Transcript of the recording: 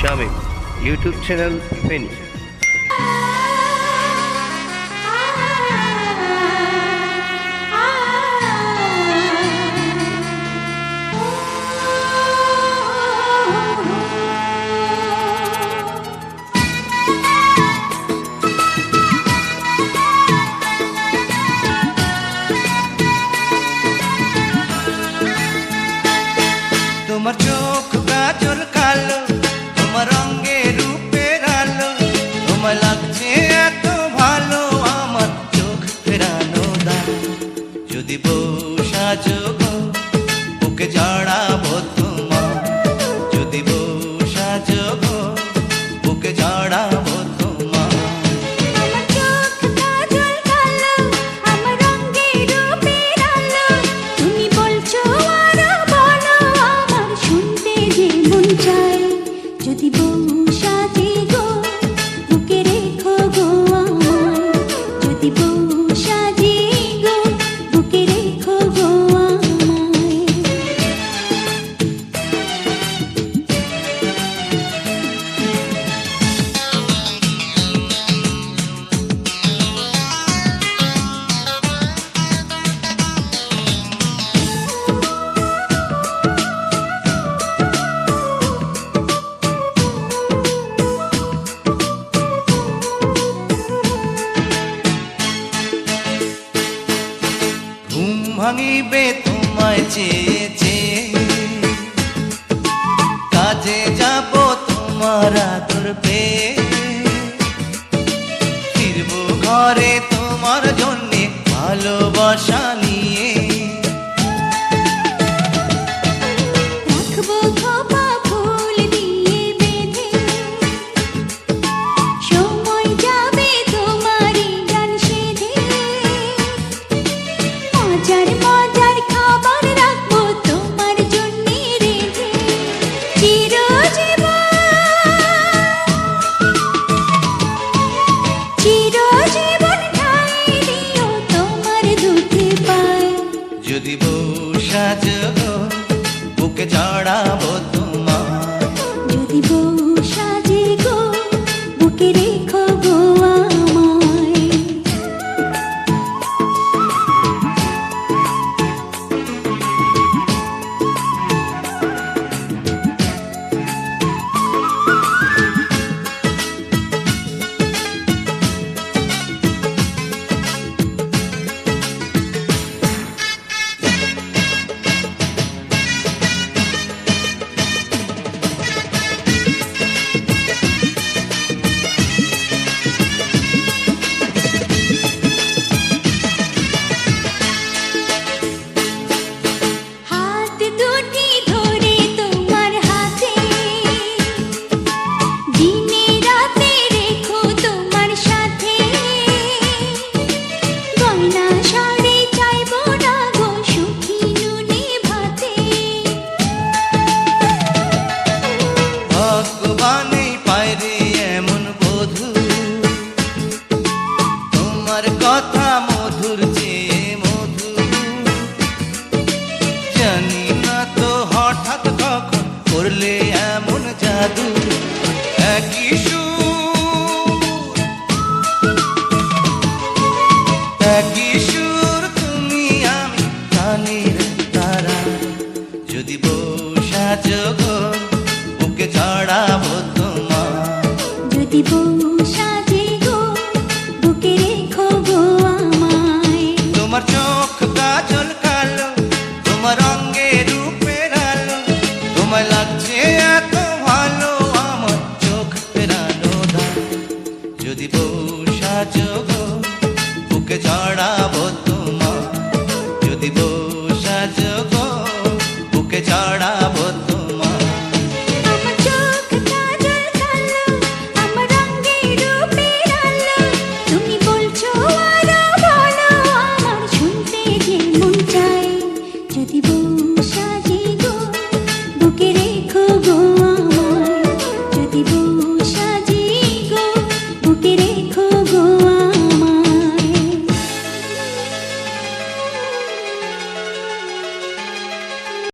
Shamim YouTube channel Feni. ভালো আমার চোখ ফেরানো দা যদি বউ সাজো ভাঙিবে তোমায় চেয়ে চেয়ে কাজে যাব তোমার আদর পেয়ে। ফিরবো ঘরে তোমার জন্যে ভালোবাসা নিয়ে। রাখব বুকে একই তুমি আমি কানের তারা। যদি বসা যোগ বুকে ছড়াবো তোমার যদি চোখ কাজল কালো তোমার রঙে রূপের আলো তোমায় লাগছে এত ভালো আমার চোখ ফেরানো যদি বসা যোগ বুকে জড়াবো তোমার যদি বল